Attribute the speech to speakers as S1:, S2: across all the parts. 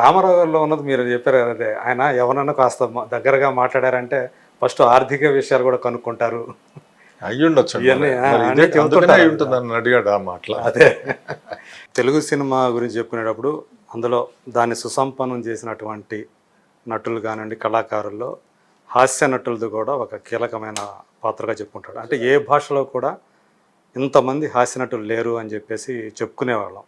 S1: రామారావు గారిలో ఉన్నది మీరు చెప్పారు అదే. ఆయన ఎవరన్నా కాస్త దగ్గరగా మాట్లాడారంటే ఫస్ట్ ఆర్థిక విషయాలు కూడా కనుక్కుంటారు.
S2: అయ్యి ఉండొచ్చు
S1: ఇవన్నీ, ఆ, అన్నీ
S2: అందుకనే
S1: చెబుతుంటారు.
S2: అయి ఉంటుంది అని అడిగాడు ఆ మాటలు.
S1: అదే. తెలుగు సినిమా గురించి చెప్పుకునేటప్పుడు అందులో దాన్ని సుసంపన్నం చేసినటువంటి నటులు కానివ్వండి కళాకారుల్లో హాస్య నటులది కూడా ఒక కీలకమైన పాత్రగా చెప్పుకుంటాడు. అంటే ఏ భాషలో కూడా ఇంతమంది హాస్య నటులు లేరు అని చెప్పేసి చెప్పుకునేవాళ్ళం.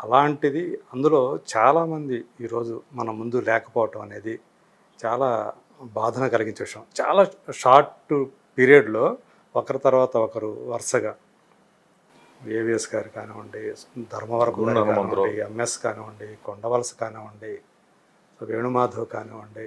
S1: అలాంటిది అందులో చాలామంది ఈరోజు మన ముందు లేకపోవటం అనేది చాలా బాధన కలిగించే విషయం చాలా షార్ట్ పీరియడ్లో ఒకరి తర్వాత ఒకరు వరుసగా ఏవిఎస్ గారు కానివ్వండి ధర్మవరపు
S2: హనుమంతరావు.
S1: కానివ్వండి ఎంఎస్ కానివ్వండి కొండవలస కానివ్వండి వేణుమాధవ్ కానివ్వండి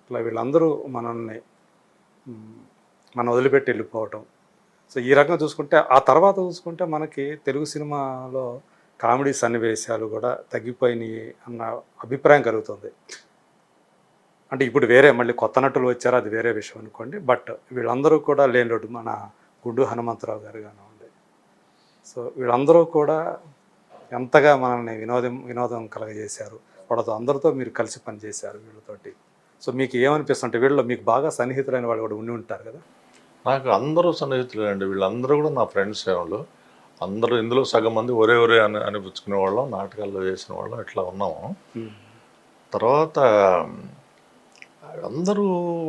S1: ఇట్లా వీళ్ళందరూ మనల్ని మనం వదిలిపెట్టి వెళ్ళిపోవటం సో ఈ రకంగా చూసుకుంటే ఆ తర్వాత చూసుకుంటే మనకి తెలుగు సినిమాలో కామెడీ సన్నివేశాలు కూడా తగ్గిపోయినాయి అన్న అభిప్రాయం కలుగుతుంది. అంటే ఇప్పుడు వేరే మళ్ళీ కొత్త నటులు వచ్చారు అది వేరే విషయం అనుకోండి. బట్ వీళ్ళందరూ కూడా లేనిలోటు మన గుడ్డు హనుమంతరావు గారు కానివ్వండి. సో వీళ్ళందరూ కూడా ఎంతగా మనల్ని వినోదం వినోదం కలగజేశారు. వాళ్ళతో అందరితో మీరు కలిసి పనిచేశారు వీళ్ళతోటి. సో మీకు ఏమనిపిస్తుంటే వీళ్ళలో మీకు బాగా సన్నిహితులైన వాళ్ళు కూడా ఉండి ఉంటారు కదా?
S2: నాకు అందరూ సన్నిహితులే అండి. వీళ్ళందరూ కూడా నా ఫ్రెండ్స్ వాళ్ళు అందరూ ఇందులో సగం మంది ఒరే ఒరే అని అనిపించుకునే వాళ్ళం నాటకాల్లో చేసిన వాళ్ళం ఇట్లా ఉన్నాము. తర్వాత అందరూ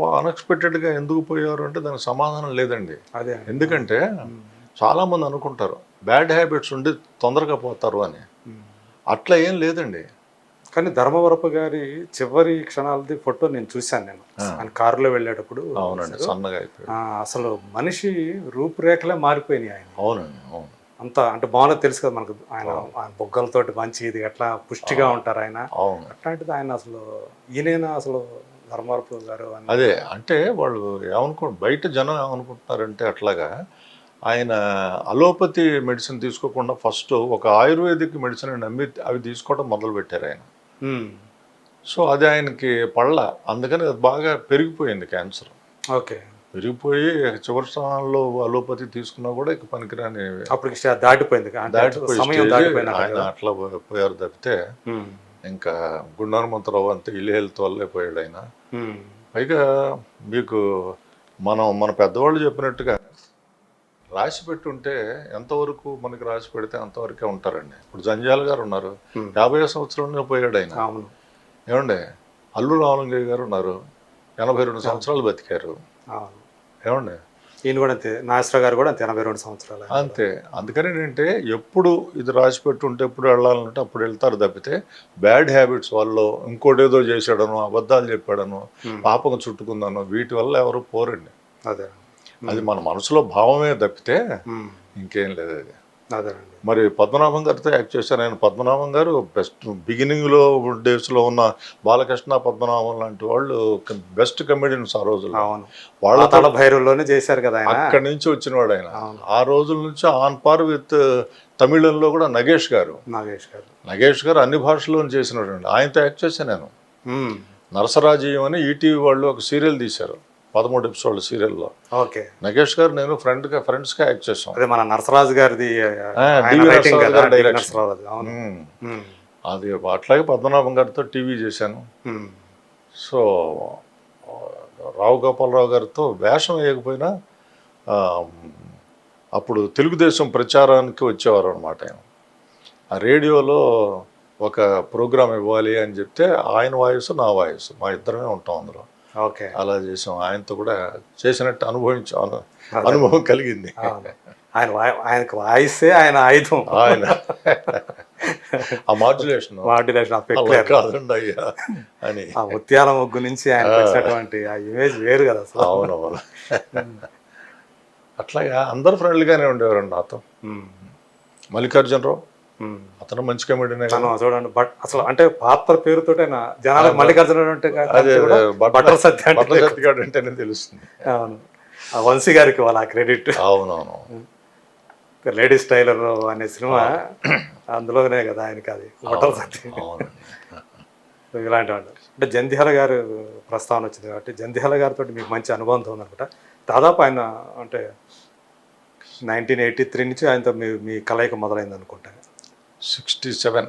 S2: అన్ఎక్స్పెక్టెడ్గా ఎందుకు పోయారు అంటే దానికి సమాధానం లేదండి.
S1: అదే
S2: ఎందుకంటే చాలామంది అనుకుంటారు బ్యాడ్ హ్యాబిట్స్ ఉండి తొందరగా పోతారు అని. అట్లా ఏం లేదండి.
S1: కానీ ధర్మవరపు గారి చివరి క్షణాలది ఫోటో నేను చూశాను నేను. ఆయన కారులో వెళ్ళేటప్పుడు
S2: అవునండి సన్నగా అయిపోయాడు.
S1: ఆ, అసలు మనిషి రూపురేఖలే మారిపోయినాయి ఆయన.
S2: అవునండి అవును.
S1: అంత అంటే మామూలుగా తెలుసు కదా మనకు. ఆయన ఆయన బొగ్గలతోటి మంచి ఇది ఎట్లా పుష్టిగా ఉంటారు ఆయన. అట్లాంటిది ఆయన అసలు ఈయనైనా అసలు ధర్మవరపు గారు
S2: అదే అంటే వాళ్ళు ఏమనుకో బయట జనం ఏమనుకుంటున్నారంటే అట్లాగా ఆయన అలోపతి మెడిసిన్ తీసుకోకుండా ఫస్ట్ ఒక ఆయుర్వేదిక్ మెడిసిన్ నమ్మి అవి తీసుకోవడం మొదలు పెట్టారు ఆయన సో అది ఆయనకి పళ్ళ అందుకని అది బాగా పెరిగిపోయింది క్యాన్సర్.
S1: ఓకే.
S2: పెరిగిపోయి చివరి స్థానంలో అలోపతి తీసుకున్నా కూడా ఇక పనికిరాని
S1: అప్పటికి దాటిపోయింది. అంటే
S2: దాటిపోయి
S1: సమయం
S2: stage
S1: దాటిపోయినట్టు
S2: ఆయన. అట్లా పోయారు తప్పితే ఇంకా గుండహనుమంతరావు అంతే ఇల్లు హెల్త్ వల్లే పోయాడు ఆయన. పైగా మీకు మనం మన పెద్దవాళ్ళు చెప్పినట్టుగా రాసి పెట్టుంటే ఎంతవరకు మనకి రాసి పెడితే అంతవరకే ఉంటారండి. ఇప్పుడు జంజాల గారు ఉన్నారు. యాభై సంవత్సరంలో పోయాడు ఆయన. ఏమండి? అల్లు రామలింగయ్య గారు ఉన్నారు. ఎనభై రెండు సంవత్సరాలు బతికారు. ఏమండి?
S1: ఈయన కూడా అంతే. నాగేశ్వర గారు కూడా అంతే ఎనభై రెండు సంవత్సరాలు.
S2: అంతే. అందుకని ఏంటంటే ఎప్పుడు ఇది రాసి పెట్టుంటే ఎప్పుడు వెళ్ళాలంటే అప్పుడు వెళ్తారు తప్పితే బ్యాడ్ హ్యాబిట్స్ వాళ్ళు ఇంకోటి ఏదో చేశాడను అబద్ధాలు చెప్పాడను. పాపం చుట్టుకుందాను వీటి వల్ల ఎవరు పోరండి.
S1: అదే.
S2: అది మన మనసులో భావమే తప్పితే ఇంకేం లేదు అది. మరి పద్మనాభం గారితో యాక్ట్ చేశాను ఆయన పద్మనాభం గారు బెస్ట్ బిగినింగ్లో డేస్లో ఉన్న బాలకృష్ణ పద్మనాభం లాంటి వాళ్ళు బెస్ట్ కమెడియన్స్ ఆ రోజుల్లో. వాళ్ళ
S1: తల భైరవుల్లోనే చేశారు కదా ఆయన?
S2: అక్కడి నుంచి వచ్చినవాడు ఆయన.
S1: అవును.
S2: ఆ రోజుల నుంచి ఆన్ పార్ విత్ తమిళంలో కూడా నగేష్ గారు.
S1: నాగేష్ గారు.
S2: నగేష్ గారు అన్ని భాషల్లో చేసినటువంటి ఆయనతో యాక్ట్ చేశాను నేను. నరసరాజీయం అని ఈటీవీ వాళ్ళు ఒక సీరియల్ తీశారు. పదమూడు ఎపిసోడ్ల సీరియల్లో.
S1: ఓకే.
S2: నగేష్ గారు నేను ఫ్రెండ్గా ఫ్రెండ్స్గా యాక్ట్ చేసాం
S1: అదే మన నరసరాజు గారిది
S2: అది అట్లాగే పద్మనాభం గారితో టీవీ చేశాను. సో రావు గోపాలరావు గారితో వేషం వేయకపోయినా అప్పుడు తెలుగుదేశం ప్రచారానికి వచ్చేవారు అనమాట ఆయన. ఆ రేడియోలో ఒక ప్రోగ్రామ్ ఇవ్వాలి అని చెప్తే ఆయన వాయిస్ నా వాయిస్ మా ఇద్దరమే ఉంటాం అందులో.
S1: ఓకే.
S2: అలా చేసాం. ఆయనతో కూడా చేసినట్టు అనుభవించాం అను- అనుభవం కలిగింది.
S1: ఆయన ఆయనకు వాయిసే ఆయన ఆయుధం.
S2: ఆయన. ఆ మాడ్యులేషన్.
S1: మాడ్యులేషన్
S2: కాదండి అయ్యా అని.
S1: ఆ ముత్యాల ముగ్గు నుంచి ఆయన వచ్చినటువంటి ఆ ఇమేజ్ వేరు కదా అసలు.
S2: అవునవును. అట్లాగా అందరు ఫ్రెండ్లీగానే ఉండేవారండి నాతో. మల్లికార్జునరావు. అతను మంచి కమెడీనే
S1: తను చూడండి బట్ అసలు అంటే పాత్ర పేరుతోటైనా జనాలకు మల్లికార్జున అంటే బట్టల సత్య అంటే
S2: అంటేనే తెలుస్తుంది.
S1: అవును. ఆ వంశీ గారికి వాళ్ళ క్రెడిట్.
S2: అవునవును.
S1: లేడీస్ టైలర్ అనే సినిమా అందులోనే కదా ఆయనకి అది. బట్టల సత్య. ఇలాంటి వాళ్ళు అంటే జంధ్యాల గారు ప్రస్తావన వచ్చింది కాబట్టి జంధ్యాల గారితో మీకు మంచి అనుబంధం ఉందనుకుంటా దాదాపు ఆయన అంటే నైన్టీన్ ఎయిటీ త్రీ నుంచి ఆయనతో మీ మీ కలయిక మొదలైంది అనుకుంటా.
S2: Sixty seven.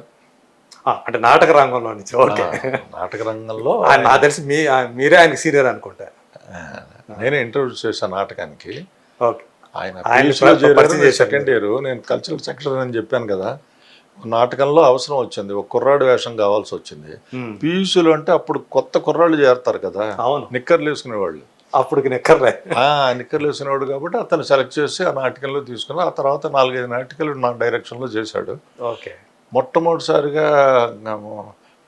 S1: అంటే నాటక రంగంలో నుంచి ఓకే.
S2: నాటక రంగంలో
S1: నాకు తెలిసి మీ మీరే ఆయనకి సీనియర్ అనుకుంటా.
S2: నేనే ఇంటర్వ్యూ చేశాను నాటకానికి.
S1: ఓకే.
S2: ఆయన సెకండ్ ఇయర్ నేను కల్చరల్ సెక్రటరీ అని చెప్పాను కదా. నాటకంలో అవసరం వచ్చింది. ఒక కుర్రాడు వేషం కావాల్సి వచ్చింది. పీయూసీలో అంటే అప్పుడు కొత్త కుర్రాళ్ళు చేరతారు కదా.
S1: అవును.
S2: నిక్కర్లు వేసుకునేవాళ్ళు.
S1: అప్పటికి నెక్కర్లే.
S2: ఆ నిక్కర్లు వేసుకునేవాడు కాబట్టి అతను సెలెక్ట్ చేసి ఆ నాటకంలో తీసుకుని ఆ తర్వాత నాలుగైదు నాటకాలు నా డైరెక్షన్లో చేశాడు.
S1: ఓకే.
S2: మొట్టమొదటిసారిగా నేను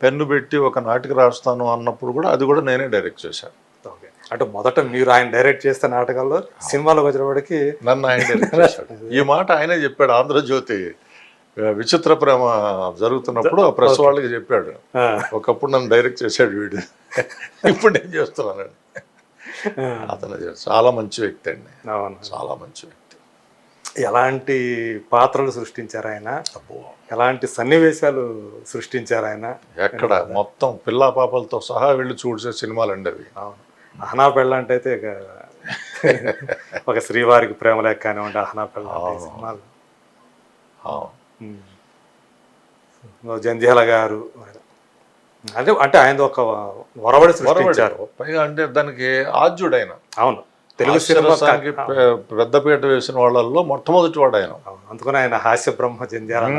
S2: పెన్ను పెట్టి ఒక నాటిక రాస్తాను అన్నప్పుడు కూడా అది కూడా నేనే డైరెక్ట్ చేశాను.
S1: ఓకే. అంటే మొదట మీరు ఆయన డైరెక్ట్ చేస్తే నాటకాల్లో సినిమాలోకి వచ్చినప్పటికి
S2: నన్ను ఆయన డైరెక్ట్ చేశాడు. ఈ మాట ఆయనే చెప్పాడు ఆంధ్రజ్యోతి. విచిత్ర ప్రేమ జరుగుతున్నప్పుడు ఆ ప్రెస్ వాళ్ళకి చెప్పాడు. ఒకప్పుడు నన్ను డైరెక్ట్ చేశాడు వీడు. ఇప్పుడు నేను చేస్తున్నానండి
S1: ఆ,
S2: అతను చాలా మంచి వ్యక్తి అండి.
S1: అవును.
S2: చాలా మంచి వ్యక్తి.
S1: ఎలాంటి పాత్రలు సృష్టించారు ఆయన? ఎలాంటి సన్నివేశాలు సృష్టించారు ఆయన?
S2: ఎక్కడ? మొత్తం పిల్లా పాపలతో సహా వెళ్ళి చూసే సినిమాలు అండి అవి.
S1: అవును. అహనా పెళ్ళ అంటే అయితే ఒక శ్రీవారికి ప్రేమ లేక కానివ్వండి అహనా పెళ్ళ సినిమాలు. జంధ్యాల గారు. అంటే అంటే ఆయన ఒక వరవడి సృష్టించారు.
S2: పైగా అంటే దానికి ఆద్యుడైన
S1: అవును తెలుగు సినిమా
S2: హాస్యరసానికి పె- పెద్దపీట వేసిన వాళ్ళల్లో మొట్టమొదటి వాడు ఆయన
S1: అందుకని ఆయన హాస్య బ్రహ్మ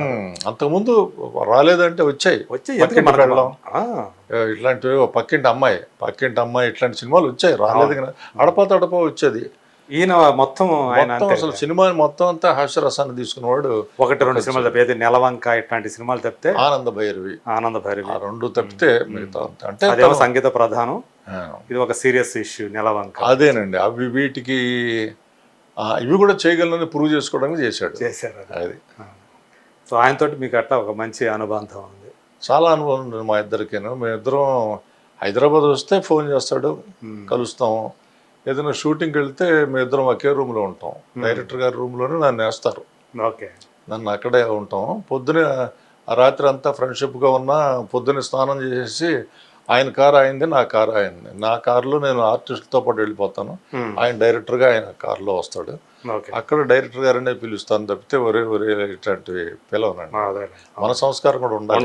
S2: ఉమ్, అంతకుముందు రాలేదంటే వచ్చాయి.
S1: వచ్చి ఎందుకు
S2: పక్కింటి
S1: మనకు-
S2: పెళ్ళాం.
S1: ఆ,
S2: ఏ, ఇట్లాంటివి పక్కింటి అమ్మాయి. పక్కింటి అమ్మాయి ఇట్లాంటి సినిమాలు వచ్చాయి రాలేదు కానీ అడపా తడప వచ్చేది.
S1: ఈయన మొత్తం ఆయన
S2: అసలు సినిమా మొత్తం అంతా హాస్యరసాన్ని తీసుకున్నవాడు
S1: ఒకటి రెండు సినిమాలు తప్పితే నెలవంక ఇట్లాంటి సినిమాలు తప్పితే
S2: ఆనంద భైరవి.
S1: ఆనంద భైరవి.
S2: రెండు తప్పితే మిగతా. అంటే
S1: అదేమో సంగీత ప్రధానం. ఇది ఒక సీరియస్ ఇష్యూ నెలవంక.
S2: అదేనండి. అవి వీటికి ఇవి కూడా చేయగలనని ప్రూవ్ చేసుకోవడానికి చేశాడు.
S1: చేశారు అది.
S2: అది.
S1: సో ఆయనతోటి మీకు అట్లా ఒక మంచి అనుబంధం ఉంది.
S2: చాలా అనుభవం ఉంది మా ఇద్దరికిను. మేమిద్దరం హైదరాబాద్ వస్తే ఫోన్ చేస్తాడు. కలుస్తాం. ఏదైనా షూటింగ్కి వెళ్తే మేమిద్దరం ఒకే రూమ్లో ఉంటాం. డైరెక్టర్ గారి రూమ్లోనే నన్ను వేస్తారు.
S1: ఓకే.
S2: నన్ను అక్కడే ఉంటాం. పొద్దున ఆ రాత్రి అంతా ఫ్రెండ్షిప్గా ఉన్నా పొద్దున స్నానం చేసేసి ఆయన కారు అయింది నా కారు అయింది నా కారులో నేను ఆర్టిస్ట్తో పాటు వెళ్ళిపోతాను. ఆయన డైరెక్టర్గా ఆయన కారులో వస్తాడు.
S1: ఓకే.
S2: అక్కడ డైరెక్టర్ గారనే పిలుస్తాను తప్పితే ఒరే ఒరే ఇట్లాంటివి పిలవనండి. మన సంస్కారం కూడా ఉండాలి.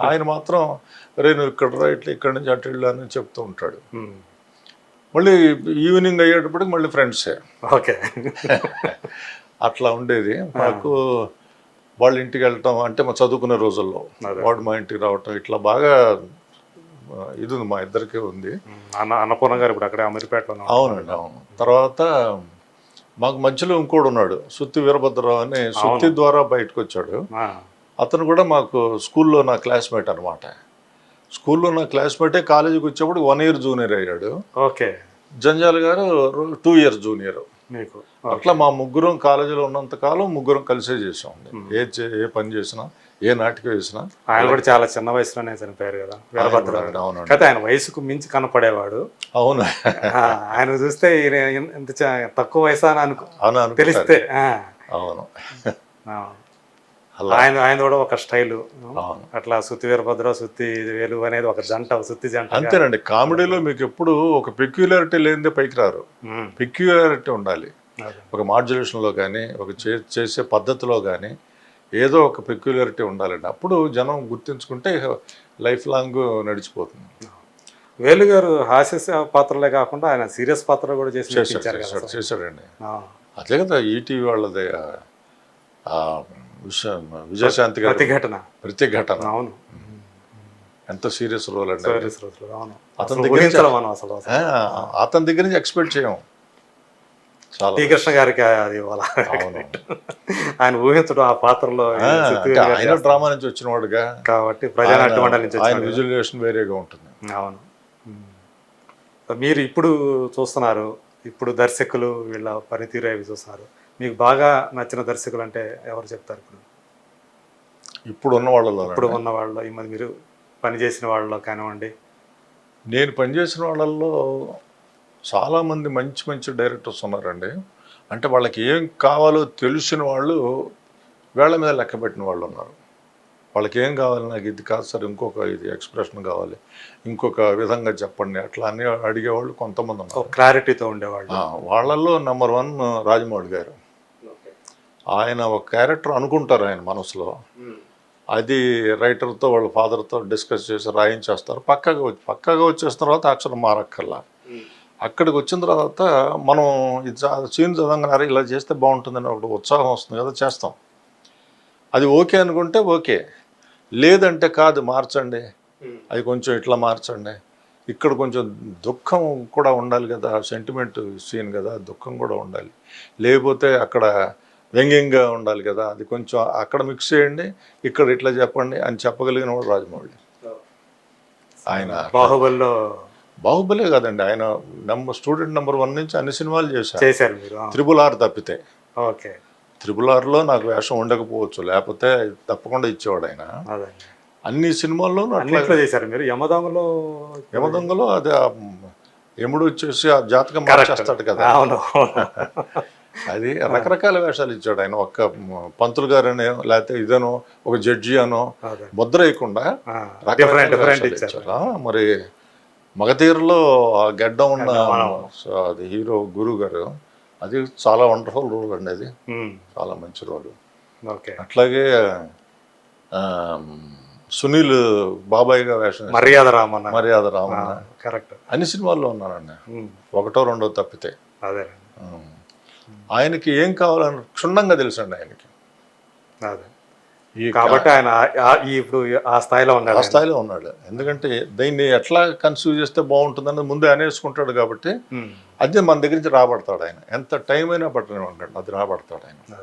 S2: ఆయన మాత్రం రే నువ్వు ఇక్కడ రా ఇట్లా ఇక్కడి నుంచి అటు వెళ్ళు అని చెప్తూ ఉంటాడు. మళ్ళీ ఈవినింగ్ అయ్యేటప్పటికి మళ్ళీ ఫ్రెండ్సే.
S1: ఓకే.
S2: అట్లా ఉండేది. మాకు వాళ్ళ ఇంటికి వెళ్ళటం అంటే మా చదువుకునే రోజుల్లో. వాడు మా ఇంటికి రావటం ఇట్లా బాగా ఇది ఉంది మా ఇద్దరికే ఉంది.
S1: అన్నపూర్ణ గారు ఇప్పుడు అక్కడే అమీర్పేటలో ఉన్నారు.
S2: అవునండి అవును. తర్వాత మాకు మధ్యలో ఇంకోడు ఉన్నాడు సుత్తి వీరభద్రరావు అని సుత్తి ద్వారా బయటకు వచ్చాడు అతను కూడా మాకు స్కూల్లో నా క్లాస్మేట్ అనమాట స్కూల్లో నా క్లాస్మేటే కాలేజీకి వచ్చేప్పుడు వన్ ఇయర్ జూనియర్ అయ్యాడు.
S1: ఓకే.
S2: జంజాల్ గారు టూ ఇయర్స్ జూనియర్
S1: మీకు
S2: అట్లా మా ముగ్గురం కాలేజీలో ఉన్నంత కాలం ముగ్గురం కలిసే చేసాం ఏ ఏ పని చేసినా ఏ నాటిక వేసినా.
S1: ఆయన కూడా చాలా చిన్న వయసులోనే చనిపోయారు కదా వీరభద్ర
S2: అవునండి, అవునండి.
S1: అయితే ఆయన వయసుకు మించి కనపడేవాడు.
S2: అవును.
S1: ఆయన చూస్తే ఇంత తక్కువ వయసు అని అనుకో
S2: అవును.
S1: తెలిస్తే
S2: అవును.
S1: ఆయన ఆయన కూడా ఒక స్టైలు. అట్లా సుత్తి వీరభద్ర సుత్తి వేలు అనేది ఒక జంట సుత్తి జంట.
S2: అంతేనండి. కామెడీలో మీకు ఎప్పుడు ఒక పెక్యులారిటీ లేనిదే పైకి రారు. పెక్యులారిటీ ఉండాలి. ఒక మాడ్యులేషన్లో కానీ ఒక చేసే పద్ధతిలో కానీ ఏదో ఒక పెక్యులారిటీ ఉండాలండి. అప్పుడు జనం గుర్తించుకుంటే లైఫ్ లాంగ్ నడిచిపోతుంది.
S1: వేలు గారు హాస్య పాత్రలే కాకుండా ఆయన సీరియస్ పాత్ర కూడా చేసి
S2: చేశాడండి. అదే కదా ఈటీవీ వాళ్ళది విజయశాంతి గారి
S1: ప్రతిఘటన.
S2: ప్రతిఘటన.
S1: అవును.
S2: ఎంత సీరియస్ రోల్ అండి
S1: సీరియస్ రోజులు అవును.
S2: అతని దగ్గర
S1: అసలు
S2: అతని దగ్గర నుంచి ఎక్స్పెక్ట్ చేయం చాలా
S1: టీ. కృష్ణ గారికి అది ఆయన ఊహించడం ఆ పాత్రలో
S2: ఆయన డ్రామా నుంచి వచ్చిన వాడుగా.
S1: కాబట్టి ప్రజానాట్య మండలి నుంచి
S2: ఆయన వేరేగా ఉంటుంది.
S1: అవును. మీరు ఇప్పుడు చూస్తున్నారు ఇప్పుడు దర్శకులు వీళ్ళ పనితీరు అవి చూస్తున్నారు. మీకు బాగా నచ్చిన దర్శకులు అంటే ఎవరు చెప్తారు ఇప్పుడు?
S2: ఇప్పుడు ఉన్న వాళ్ళలో
S1: ఇప్పుడు ఉన్న వాళ్ళు ఈ మధ్య మీరు పనిచేసిన వాళ్ళలో కానివ్వండి.
S2: నేను పనిచేసిన వాళ్ళల్లో చాలామంది మంచి మంచి డైరెక్టర్స్ ఉన్నారండి. అంటే వాళ్ళకి ఏం కావాలో తెలిసిన వాళ్ళు వేళ్ళ మీద లెక్క పెట్టిన వాళ్ళు ఉన్నారు. వాళ్ళకి ఏం కావాలి? నాకు ఇది కాదు సార్ ఇంకొక ఇది ఎక్స్ప్రెషన్ కావాలి. ఇంకొక విధంగా చెప్పండి. అట్లా అన్ని అడిగేవాళ్ళు కొంతమంది ఉన్నారు.
S1: క్లారిటీతో ఉండేవాళ్ళు.
S2: వాళ్ళల్లో నెంబర్ వన్ రాజమౌళి గారు. ఆయన ఒక క్యారెక్టర్ అనుకుంటారు ఆయన మనసులో. అది రైటర్తో వాళ్ళ ఫాదర్తో డిస్కస్ చేసి రాయించేస్తారు. పక్కగా వచ్చి పక్కగా వచ్చేసిన తర్వాత అక్షరం మారక్కర్లా. అక్కడికి వచ్చిన తర్వాత మనం ఇది సీన్ చదవగానే ఇలా చేస్తే బాగుంటుందని ఒకటి ఉత్సాహం వస్తుంది కదా చేస్తాం. అది ఓకే అనుకుంటే ఓకే. లేదంటే కాదు మార్చండి. అది కొంచెం ఇట్లా మార్చండి. ఇక్కడ కొంచెం దుఃఖం కూడా ఉండాలి కదా సెంటిమెంట్ సీన్ కదా దుఃఖం కూడా ఉండాలి. లేకపోతే అక్కడ వ్యంగ్యంగా ఉండాలి కదా. అది కొంచెం అక్కడ మిక్స్ చేయండి ఇక్కడ ఇట్లా చెప్పండి అని చెప్పగలిగిన వాడు రాజమౌళి. ఆయన
S1: బాహుబలిలో
S2: బాహుబలే కదండి. ఆయన నెంబర్ స్టూడెంట్ నెంబర్ వన్ నుంచి అన్ని సినిమాలు చేశారు.
S1: చేశారు మీరు
S2: త్రిబుల్ ఆర్ తప్పితే.
S1: ఓకే.
S2: త్రిబుల్ ఆర్లో నాకు వేషం ఉండకపోవచ్చు. లేకపోతే తప్పకుండా ఇచ్చేవాడు ఆయన. అన్ని సినిమాల్లోనూ అట్లా
S1: చేశారు మీరు? యమదొంగలో
S2: యమదొంగలో అది ఆ యముడు వచ్చేసి ఆ జాతకం మార్చేస్తాడు కదా.
S1: అవును.
S2: అది రకరకాల వేషాలు ఇచ్చాడు ఆయన. ఒక్క పంతులు గారనే లేకపోతే ఇదనో ఒక జడ్జి అనో ముద్ర వేయకుండా మరి మగధీరలో ఆ గడ్డ ఉన్న అది హీరో గురు గారు అది చాలా వండర్ఫుల్ రోల్ అండి అది. చాలా మంచి రోల్. అట్లాగే సునీల్ బాబాయ్గా వేషం వేశాడు.
S1: మర్యాద రామన్న.
S2: మర్యాద రామన్న.
S1: కరెక్ట్.
S2: అన్ని సినిమాల్లో ఉన్నారండి. ఒకటో రెండో తప్పితే.
S1: అదే.
S2: ఆయనకి ఏం కావాలని క్షుణ్ణంగా తెలుసండి ఆయనకి.
S1: కాబట్టి ఆయన ఆ- ఆ- ఇప్పుడు ఆ స్థాయిలో
S2: ఆ
S1: ఉన్నాడు ఆయన.
S2: స్థాయిలో ఉన్నాడు. ఎందుకంటే దీన్ని ఎట్లా కన్సీవ్ చేస్తే బాగుంటుందని ముందే అనేసుకుంటాడు కాబట్టి అది మన దగ్గర నుంచి రాబడతాడు ఆయన. ఎంత టైం అయినా పట్టనివ్వండి అది రాబడతాడు ఆయన.